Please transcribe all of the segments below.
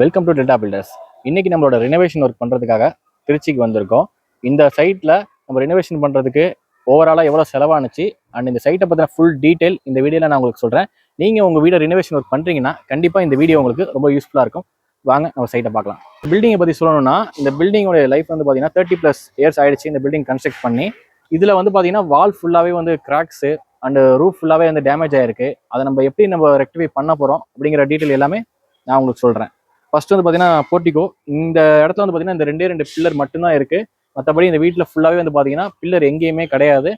Welcome to delta filters இன்னைக்கு நம்மளோட renovation work பண்ணுறதுக்காக திருச்சிக்கு வந்திருக்கோம். இந்த சைட்டில் நம்ம ரினோவேஷன் பண்ணுறதுக்கு ஓவராலாக எவ்வளோ செலவானுச்சு? அண்ட் இந்த சைட்டை பற்றின ஃபுல் டீட்டெயில் இந்த வீடியோவில் நான் உங்களுக்கு சொல்கிறேன் நீங்கள் உங்கள் வீடை ரினோவேஷன் ஒர்க் பண்ணுறீங்கன்னா கண்டிப்பாக இந்த வீடியோ உங்களுக்கு ரொம்ப யூஸ்ஃபுல்லாக இருக்கும். வாங்க நம்ம சைட்டை பார்க்கலாம். பில்டிங்கை பற்றி சொல்லணும்னா இந்த பில்டிங்கோட லைஃப் வந்து பார்த்தீங்கன்னா தேர்ட்டி ப்ளஸ் இயர்ஸ் ஆயிடுச்சு இந்த பில்டிங் கன்ஸ்ட்ரக்ட் பண்ணி. இதில் வந்து பார்த்தீங்கன்னா வால் ஃபுல்லாகவே வந்து கிராக்ஸு அண்டு ரூஃப் ஃபுல்லாகவே வந்து டேமேஜ் ஆகிருக்கு அதை நம்ம எப்படி நம்ம ரெக்டிஃபை பண்ண போகிறோம் அப்படிங்கிற டீட்டெயில் எல்லாமே நான் உங்களுக்கு சொல்கிறேன் ஃபர்ஸ்ட் வந்து பார்த்தீங்கன்னா போர்ட்டிகோ இந்த இடத்துல வந்து பார்த்தீங்கன்னா இந்த ரெண்டே ரெண்டு பில்லர் மட்டும்தான் இருக்கு. மற்றபடி இந்த வீட்டில் ஃபுல்லாகவே வந்து பார்த்தீங்கன்னா பில்லர் எங்கேயுமே கிடையாது.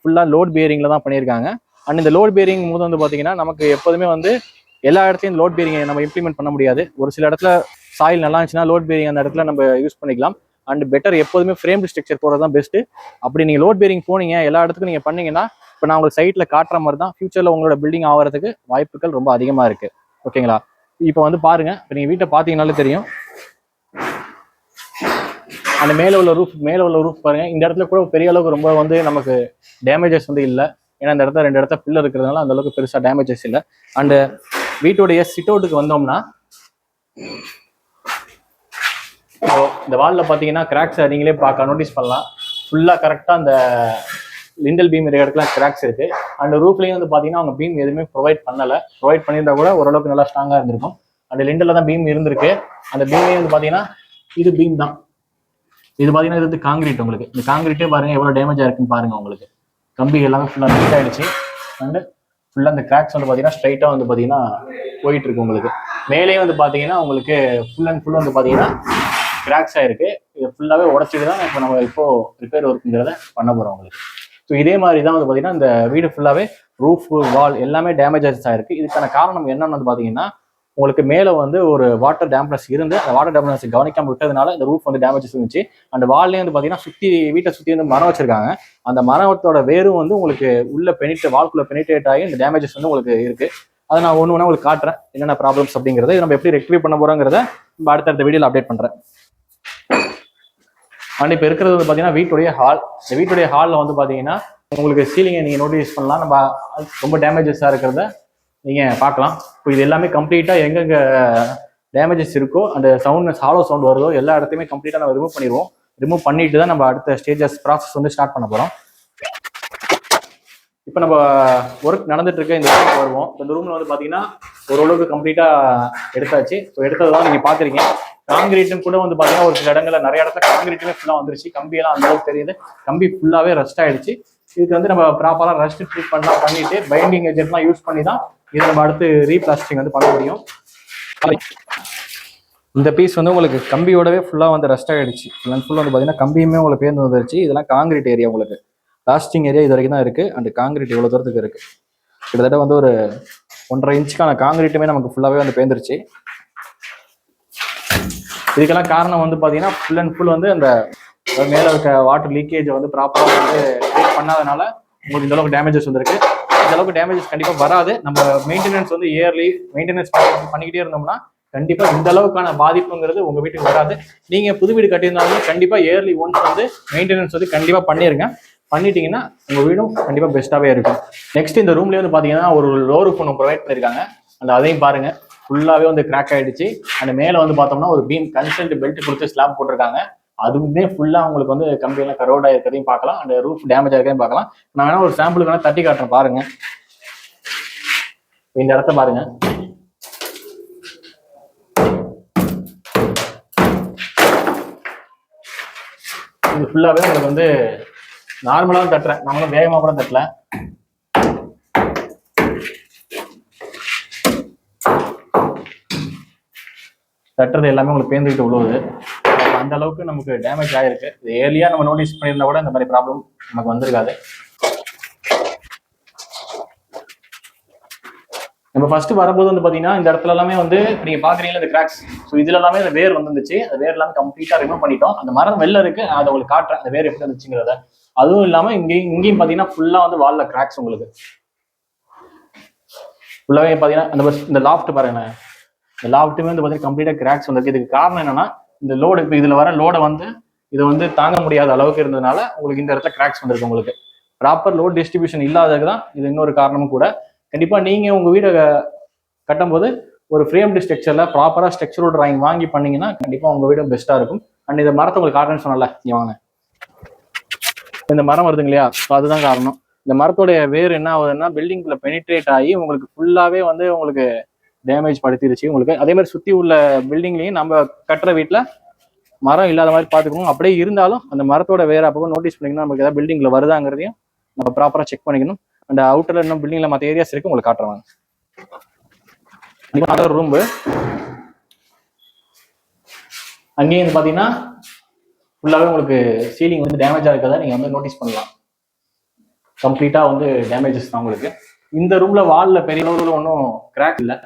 ஃபுல்லாக லோட் பேரிங்கில் தான் பண்ணியிருக்காங்க. அண்ட் இந்த லோட் பேரிங் போது வந்து பார்த்தீங்கன்னா நமக்கு எப்போதுமே வந்து எல்லா இடத்துலையும் லோட் பேரிங்கை நம்ம இம்ப்ளிமெண்ட் பண்ண முடியாது. ஒரு சில இடத்துல சாயில் நல்லா இருந்துச்சுன்னா லோட் பேரிங் அந்த இடத்துல நம்ம யூஸ் பண்ணிக்கலாம். அண்ட் பெட்டர் எப்போதுமே ஃப்ரேம் ஸ்ட்ரக்சர் போகிறது தான் பெஸ்ட்டு அப்படி நீங்கள் லோட் பேரிங் போனீங்க எல்லா இடத்துக்கும் நீங்கள் பண்ணீங்கன்னா இப்போ நான் உங்களுக்கு சைட்டில் காட்டுற மாதிரி தான் ஃபியூச்சரில் உங்களோட பில்டிங் ஆகிறதுக்கு வாய்ப்புகள் ரொம்ப அதிகமாக இருக்குது ஓகேங்களா இப்போ வந்து பாருங்க. இப்போ நீங்கள் வீட்டை பார்த்தீங்கனாலே தெரியும். அந்த மேலே உள்ள ரூஃப் மேலே உள்ள ரூஃப் பாருங்க. இந்த இடத்துல கூட பெரிய அளவுக்கு ரொம்ப வந்து நமக்கு டேமேஜஸ் வந்து இல்லை. ஏன்னா இந்த இடத்துல ரெண்டு இடத்துல பில்லர் இருக்கிறதுனால அந்த அளவுக்கு பெருசாக டேமேஜஸ் இல்லை. அண்டு வீட்டுடைய சிட் அவுட்டுக்கு வந்தோம்னா இப்போ இந்த வாலில் பார்த்தீங்கன்னா கிராக்ஸ் நீங்களே பார்க்க நோட்டீஸ் பண்ணலாம். ஃபுல்லாக கரெக்டாக அந்த லிண்டல் பீம் இருக்கிற இடத்துல கிராக்ஸ் இருக்கு. அண்ட் ரூஃப்லையும் வந்து பார்த்தீங்கன்னா அவங்க பீம் எதுவுமே ப்ரொவைட் பண்ணலை. ப்ரொவைட் பண்ணியிருந்தா கூட ஓரளவுக்கு நல்லா ஸ்ட்ராங்காக இருந்திருக்கும். அந்த லிண்டலில் தான் பீம் இருந்திருக்கு. அந்த பீமே வந்து பார்த்தீங்கன்னா இது பீம் தான். இது பார்த்தீங்கன்னா இது வந்து காங்கிரீட் உங்களுக்கு. இந்த காங்கிரீட்டே பாருங்க எவ்வளோ டேமேஜ் இருக்குன்னு பாருங்க உங்களுக்கு. கம்பி எல்லாமே ஃபுல்லாக மிக்ஸ் ஆயிடுச்சு. அண்டு ஃபுல்லாக அந்த கிராக்ஸ் வந்து பார்த்தீங்கன்னா ஸ்ட்ரைட்டாக வந்து பார்த்தீங்கன்னா போயிட்டு இருக்கு உங்களுக்கு. மேலேயும் வந்து பார்த்தீங்கன்னா உங்களுக்கு ஃபுல் அண்ட் ஃபுல் வந்து பார்த்தீங்கன்னா கிராக்ஸ் ஆயிருக்கு இது ஃபுல்லாகவே உடச்சிட்டு தான் இப்போ நம்ம இப்போ ரிப்பேர் ஒர்க்குங்கிறத பண்ண போகிறோம் உங்களுக்கு. ஸோ இதே மாதிரி தான் வந்து பார்த்தீங்கன்னா இந்த வீடு ஃபுல்லாகவே ரூஃப் வால் எல்லாமே டேமேஜஸ் ஆகிருக்கு இதுக்கான காரணம் என்னன்னு வந்து பார்த்தீங்கன்னா உங்களுக்கு மேலே வந்து ஒரு வாட்டர் டேம்ப்னஸ் இருந்து அந்த வாட்டர் டேம்ப்னஸ் கவனிக்காமல் விட்டதுனால இந்த ரூஃப் வந்து டேமேஜஸ் இருந்துச்சு. அந்த வால்லே வந்து பார்த்தீங்கன்னா சுற்றி வீட்டை சுற்றி வந்து மரம் வச்சிருக்காங்க. அந்த மரத்தோட வேரும் வந்து உங்களுக்கு உள்ள பெனிட்டு வால்குள்ள பெனிட்டேட் ஆகி இந்த டேமேஜஸ் வந்து உங்களுக்கு இருக்கு. அதை நான் ஒன்று ஒன்றா உங்களுக்கு காட்டுறேன். என்னென்ன ப்ராப்ளம்ஸ் அப்படிங்கிறத இதை நம்ம எப்படி ரெக்டிஃபை பண்ண போகிறோங்கிறத நம்ம அடுத்தடுத்த வீடியோவில் அப்டேட் பண்ணுறேன் அண்ட் இப்போ இருக்கிறது வந்து பார்த்தீங்கன்னா வீட்டுடைய ஹால் இந்த வீட்டுடைய ஹாலில் வந்து பார்த்தீங்கன்னா உங்களுக்கு சீலிங்கை நீங்கள் நோட்டீஸ் பண்ணலாம். நம்ம ரொம்ப டேமேஜஸாக இருக்கிறத நீங்கள் பார்க்கலாம். இப்போ இது எல்லாமே கம்ப்ளீட்டாக எங்கெங்கே டேமேஜஸ் இருக்கோ அந்த சவுண்ட் ஹாலோ சவுண்ட் வருதோ எல்லா இடத்தையுமே கம்ப்ளீட்டாக நம்ம ரிமூவ் பண்ணிடுவோம். ரிமூவ் பண்ணிட்டு தான் நம்ம அடுத்த ஸ்டேஜஸ் ப்ராசஸ் வந்து ஸ்டார்ட் பண்ண போகிறோம் இப்போ நம்ம ஒர்க் நடந்துட்டு இருக்க இந்த ரூமுக்கு வருவோம். இந்த ரூமில் வந்து பார்த்தீங்கன்னா ஓரளவுக்கு கம்ப்ளீட்டாக எடுத்தாச்சு. ஸோ எடுத்தது தான் நீங்கள் பார்த்துருக்கீங்க காங்கிரீட்டும் கூட வந்து பார்த்தீங்கன்னா ஒரு சில இடங்கள்ல நிறைய இடத்துல காங்கிரீட்டுமே ஃபுல்லாக வந்துருச்சு. கம்பியெல்லாம் அந்த அளவுக்கு தெரியுது. கம்பி ஃபுல்லாகவே ரஸ்ட் ஆயிடுச்சு. இதுக்கு வந்து நம்ம ப்ராப்பராக ரஸ்ட் ட்ரீட் பண்ணலாம் பண்ணிட்டு பைண்டிங் ஏஜென்ட்லாம் யூஸ் பண்ணி தான் இதை நம்ம அடுத்து ரீபிளாஸ்டிங் வந்து பண்ண முடியும். இந்த பீஸ் வந்து உங்களுக்கு கம்பியோடவே ஃபுல்லாக வந்து ரஸ்ட் ஆகிடுச்சு ஃபுல் அண்ட் ஃபுல் வந்து பார்த்தீங்கன்னா கம்பியுமே உங்களுக்கு பேர்ந்து வந்துருச்சு. இதெல்லாம் காங்கிரீட் ஏரியா உங்களுக்கு. லாஸ்டிங் ஏரியா இது வரைக்கும் தான் இருக்குது அண்ட் காங்கிரீட் இவ்வளோ தூரத்துக்கு இருக்குது கிட்டத்தட்ட வந்து ஒரு ஒன்றரை இன்ச்சுக்கான காங்கிரீட்டுமே நமக்கு ஃபுல்லாகவே வந்து பேந்துருச்சு. இதுக்கெல்லாம் காரணம் வந்து பார்த்தீங்கன்னா ஃபுல் அண்ட் ஃபுல் வந்து அந்த மேலே இருக்க வாட்டர் லீக்கேஜை வந்து ப்ராப்பராக வந்து ட்ரீட் பண்ணாதனால உங்களுக்கு இந்த அளவுக்கு டேமேஜஸ் வந்திருக்கு. இந்த அளவுக்கு டேமேஜஸ் கண்டிப்பாக வராது. நம்ம மெயின்டெனன்ஸ் வந்து இயர்லி மெயின்டெனன்ஸ் பண்ணிக்கிட்டே இருந்தோம்னா கண்டிப்பாக இந்த அளவுக்கான பாதிப்புங்கிறது உங்கள் வீட்டுக்கு வராது. நீங்கள் புது வீடு கட்டியிருந்தாலும் கண்டிப்பாக இயர்லி ஒன்ஸ் வந்து மெயின்டெனன்ஸ் வந்து கண்டிப்பாக பண்ணிடுங்க பண்ணிட்டீங்கன்னா உங்கள் வீடும் கண்டிப்பாக பெஸ்ட்டாகவே இருக்கும். நெக்ஸ்ட் இந்த ரூம்லேயே வந்து பார்த்தீங்கன்னா ஒரு லோரு ஒன்று ப்ரொவைட் பண்ணியிருக்காங்க அந்த அதையும் பாருங்க. ஃபுல்லாகவே வந்து கிராக் ஆயிடுச்சு. அந்த மேலே வந்து பார்த்தோம்னா ஒரு பீம் கன்சல்ட் பெல்ட் கொடுத்து ஸ்லாப் போட்டிருக்காங்க. அதுவுமே ஃபுல்லாக உங்களுக்கு வந்து கம்பியெல்லாம் கரோட் இருக்கிறதையும் பார்க்கலாம். அந்த ரூஃப் டேமேஜ் ஆயிருக்கிறதையும் பார்க்கலாம். நான் வேணா ஒரு சாம்பிளுக்கு வேணா தட்டி காட்டுறேன். பாருங்க. இந்த இடத்த பாருங்க. இது ஃபுல்லாகவே உங்களுக்கு வந்து நார்மலாக தட்டுறேன். நம்மளும் வேகமாக கூட தட்டல. தட்டுறது எல்லாமே உங்களுக்கு பேந்துக்கிட்டு விழுவுது அந்த அளவுக்கு நமக்கு டேமேஜ் ஆயிருக்கு. இது ஏர்லியாக நம்ம நோட்டீஸ் பண்ணியிருந்தா கூட இந்த மாதிரி ப்ராப்ளம் நமக்கு வந்திருக்காது. நம்ம ஃபர்ஸ்ட் வரும்போது வந்து பாத்தீங்கன்னா இந்த இடத்துல எல்லாமே வந்து நீங்க பாக்குறீங்களா இந்த கிராக்ஸ் ஸோ இதுல எல்லாமே இந்த வேர் வந்துருந்துச்சு. அந்த வேர் எல்லாமே கம்ப்ளீட்டா ரிமூவ் பண்ணிட்டோம். அந்த மரம் வெளில இருக்கு. அதை உங்களுக்கு காட்டுறேன். அந்த வேர் எப்படி வந்துச்சுங்கிறத அதுவும் இல்லாம இங்கேயும் இங்கேயும் பாத்தீங்கன்னா ஃபுல்லா வந்து வால்ல கிராக்ஸ் உங்களுக்கு. ஃபுல்லாவே பாத்தீங்கன்னா அந்த பஸ் இந்த லாஃப்ட் பாருங்க இந்த லாஃப்ட்டுமே வந்து பாத்தீங்கன்னா கம்ப்ளீட்டா கிராக்ஸ் வந்திருக்கு. இதுக்கு காரணம் என்னன்னா இந்த லோடு இப்போ இதுல வர லோடை வந்து இது வந்து தாங்க முடியாத அளவுக்கு இருந்ததுனால உங்களுக்கு இந்த இடத்துல கிராக்ஸ் வந்திருக்கு உங்களுக்கு. ப்ராப்பர் லோட் டிஸ்ட்ரிபியூஷன் இல்லாததுக்கு தான் இது இன்னொரு காரணமும் கூட. கண்டிப்பா நீங்க உங்க வீடை கட்டும்போது ஒரு ஃப்ரேம்டு ஸ்ட்ரக்சரில் ப்ராப்பராக ஸ்ட்ரக்சரோட டிராயிங் வாங்கி பண்ணீங்கன்னா கண்டிப்பாக உங்கள் வீடும் பெஸ்ட்டாக இருக்கும். அண்ட் இந்த மரத்தை உங்களுக்கு காரணம் சொன்னல நீ வாங்க. இந்த மரம் வருதுங்க இல்லையா? அதுதான் காரணம். இந்த மரத்துடைய வேர் என்ன ஆகுதுன்னா பில்டிங்கில் பெனிட்ரேட் ஆகி உங்களுக்கு ஃபுல்லாவே வந்து உங்களுக்கு டேமேஜ் படுத்திருச்சு. உங்களுக்கு அதே மாதிரி சுத்தி உள்ள பில்டிங்லையும் நம்ம கட்டுற வீட்டுல மரம் இல்லாத மாதிரி பார்த்துக்கணும். அப்படியே இருந்தாலும் அந்த மரத்தோட வேற அப்போ நோட்டீஸ் பண்ணிக்கணும். நமக்கு ஏதாவது பில்டிங்ல வருதாங்கிறதையும் நம்ம ப்ராப்பராக செக் பண்ணிக்கணும். அந்த அவுட்டர்ல இன்னும் பில்டிங்ல மற்ற ஏரியாஸ் இருக்கு உங்களுக்கு காட்டுறாங்க ரூம் அதர் ரூம்பு அங்கேயும் பார்த்தீங்கன்னா ஃபுல்லாகவே உங்களுக்கு சீலிங் வந்து டேமேஜாக ஆகிறதா நீங்கள் வந்து நோட்டீஸ் பண்ணலாம். கம்ப்ளீட்டாக வந்து டேமேஜஸ் தான் உங்களுக்கு. இந்த ரூமில் வாலில் பெரிய அளவில் ஒன்றும் கிராக் இல்லை.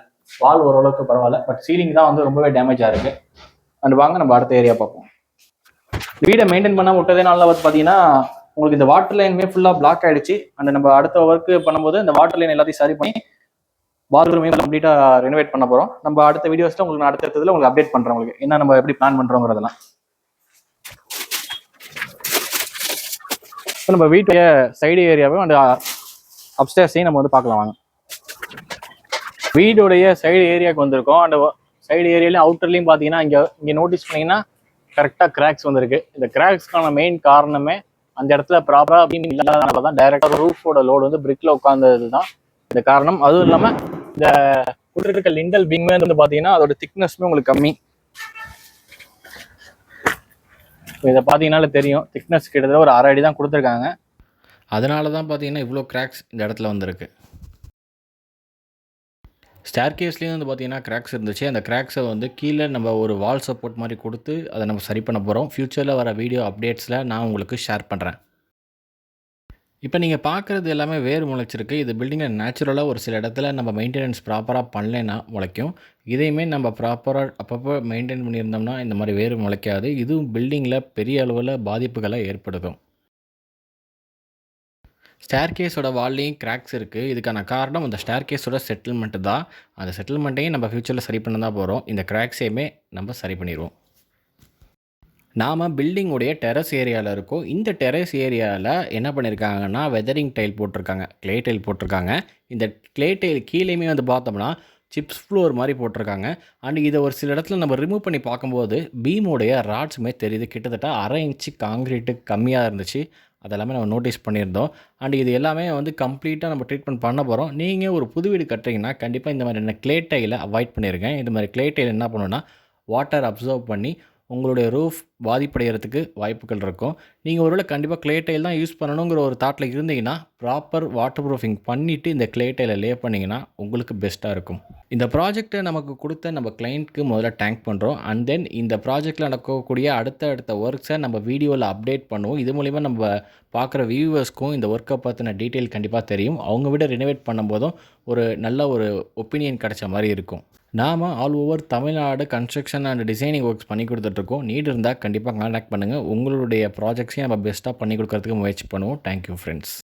வால் ஓரளவுக்கு பரவாயில்ல. பட் சீலிங் தான் வந்து ரொம்பவே டேமேஜாக இருக்குது அண்ட் வாங்க நம்ம அடுத்த ஏரியா பார்ப்போம். வீடை மெயின்டைன் பண்ண விட்டதே நாளில் வந்து பார்த்தீங்கன்னா உங்களுக்கு இந்த வாட்டர் லைனுமே ஃபுல்லாக பிளாக் ஆகிடுச்சு அண்ட் நம்ம அடுத்த ஒர்க் பண்ணும்போது இந்த வாட்டர் லைன் எல்லாத்தையும் சரி பண்ணி பாத்ரூமே கம்ப்ளீட்டாக ரெனோவேட் பண்ண போகிறோம் நம்ம அடுத்த வீடியோஸ்ல உங்களுக்கு நான் அடுத்த இடத்துல உங்களுக்கு அப்டேட் பண்ணுறேன் உங்களுக்கு. என்ன நம்ம எப்படி பிளான் பண்ணுறோங்கிறதெல்லாம் ஸோ நம்ம வீட்டுடைய சைடு ஏரியாவும் அண்ட் அப்ஸ்டேர்ஸையும் நம்ம வந்து பார்க்கலாம் வாங்க. வீடுடைய சைடு ஏரியாவுக்கு வந்திருக்கோம். அண்ட் சைடு ஏரியாலையும் அவுட்டர்லையும் பார்த்தீங்கன்னா இங்கே இங்கே நோட்டீஸ் பண்ணிங்கன்னா கரெக்டாக கிராக்ஸ் வந்திருக்கு. இந்த கிராக்ஸ்க்கான மெயின் காரணமே அந்த இடத்துல ப்ராப்பராக அப்படின்னு இல்லாதனால தான் டைரெக்டாக ரூஃபோட லோடு வந்து பிரிக்கில் உட்காந்தது தான் இந்த காரணம். அதுவும் இல்லாமல் இந்த கொடுத்துருக்க லிண்டல் பீங்மே வந்து பார்த்தீங்கன்னா அதோட திக்னஸ்மே உங்களுக்கு கம்மி. இதை பார்த்தீங்கனால தெரியும். திக்னஸ் கிட்டத்தட்ட ஒரு அரை அடி தான் கொடுத்துருக்காங்க. அதனால தான் பார்த்தீங்கன்னா இவ்வளோ கிராக்ஸ் இந்த இடத்துல வந்திருக்கு. ஸ்டேர் கேஸ்லேயும் வந்து பார்த்தீங்கன்னா கிராக்ஸ் இருந்துச்சு. அந்த கிராக்ஸை வந்து கீழே நம்ம ஒரு வால் சப்போர்ட் மாதிரி கொடுத்து அதை நம்ம சரி பண்ண போகிறோம் ஃப்யூச்சரில் வர வீடியோ அப்டேட்ஸில் நான் உங்களுக்கு ஷேர் பண்ணுறேன் இப்போ நீங்கள் பார்க்குறது எல்லாமே வேர் முளைச்சிருக்கு இது பில்டிங்கில் நேச்சுரலாக ஒரு சில இடத்துல நம்ம மெயின்டெனன்ஸ் ப்ராப்பராக பண்ணலைன்னா முளைக்கும். இதையுமே நம்ம ப்ராப்பராக அப்பப்போ மெயின்டைன் பண்ணியிருந்தோம்னா இந்த மாதிரி வேர் முளைக்காது. இதுவும் பில்டிங்கில் பெரிய அளவில் பாதிப்புகளை ஏற்படுத்தும். ஸ்டேர்கேஸோட வால்லையும் கிராக்ஸ் இருக்குது இதுக்கான காரணம் அந்த ஸ்டேர்கேஸோட செட்டில்மெண்ட்டு தான். அந்த செட்டில்மெண்ட்டையும் நம்ம ஃப்யூச்சரில் சரி பண்ண தான் போகிறோம் இந்த கிராக்ஸையுமே நம்ம சரி பண்ணிடுவோம் நாம் பில்டிங்குடைய டெரஸ் ஏரியாவில் இருக்கோம். இந்த டெரஸ் ஏரியாவில் என்ன பண்ணியிருக்காங்கன்னா வெதரிங் டைல் போட்டிருக்காங்க. க்ளே டைல் போட்டிருக்காங்க. இந்த க்ளே டைல் கீழேயுமே வந்து பார்த்தோம்னா சிப்ஸ் ஃப்ளோர் மாதிரி போட்டிருக்காங்க. அண்ட் இதை ஒரு சில இடத்துல நம்ம ரிமூவ் பண்ணி பார்க்கும்போது பீமோடைய ராட்ஸுமே தெரியுது. கிட்டத்தட்ட அரை இன்ச்சு காங்கிரீட்டு கம்மியாக இருந்துச்சு. அதெல்லாமே நம்ம நோட்டீஸ் பண்ணியிருந்தோம். அண்ட் இது எல்லாமே வந்து கம்ப்ளீட்டாக நம்ம ட்ரீட்மெண்ட் பண்ண போகிறோம் நீங்கள் ஒரு புது வீடு கட்டுறீங்கன்னா கண்டிப்பாக இந்த மாதிரியான க்ளே டைலை அவாய்ட் பண்ணியிருக்கேன் இந்த மாதிரி க்ளே டைல் என்ன பண்ணுன்னா வாட்டர் அப்சர்வ் பண்ணி உங்களுடைய ரூஃப் பாதிப்படைகிறதுக்கு வாய்ப்புகள் இருக்கும். நீங்கள் ஒருவேளை கண்டிப்பாக க்ளே டைல் தான் யூஸ் பண்ணணுங்கிற ஒரு தாட்டில் இருந்தீங்கன்னா ப்ராப்பர் வாட்டர் ப்ரூஃபிங் பண்ணிவிட்டு இந்த க்ளே டைலை லே பண்ணிங்கன்னா உங்களுக்கு பெஸ்ட்டாக இருக்கும். இந்த ப்ராஜெக்ட்டை நமக்கு கொடுத்த நம்ம கிளைண்ட்க்கு முதல்ல டேங்க் பண்ணுறோம் அண்ட் தென் இந்த ப்ராஜெக்ட்டில் நடக்கக்கூடிய அடுத்த அடுத்த ஒர்க்ஸை நம்ம வீடியோவில் அப்டேட் பண்ணுவோம். இது மூலிமா நம்ம பார்க்குற வியூவர்ஸ்க்கும் இந்த ஒர்க்கை பற்றின டீட்டெயில் கண்டிப்பாக தெரியும். அவங்க விட ரினோவேட் பண்ணும்போதும் ஒரு நல்ல ஒரு ஒப்பீனியன் கிடைச்ச மாதிரி இருக்கும். நாம் all over Tamil Nadu construction and designing works பண்ணி கொடுத்துட்ருக்கோம் நீட் இருந்தால் கண்டிப்பாக காண்டாக்ட் பண்ணுங்கள் உங்களுடைய ப்ராஜெக்ட்ஸையும் நம்ம பெஸ்ட்டாக பண்ணி கொடுக்கறதுக்கு முயற்சி பண்ணுவோம். Thank you friends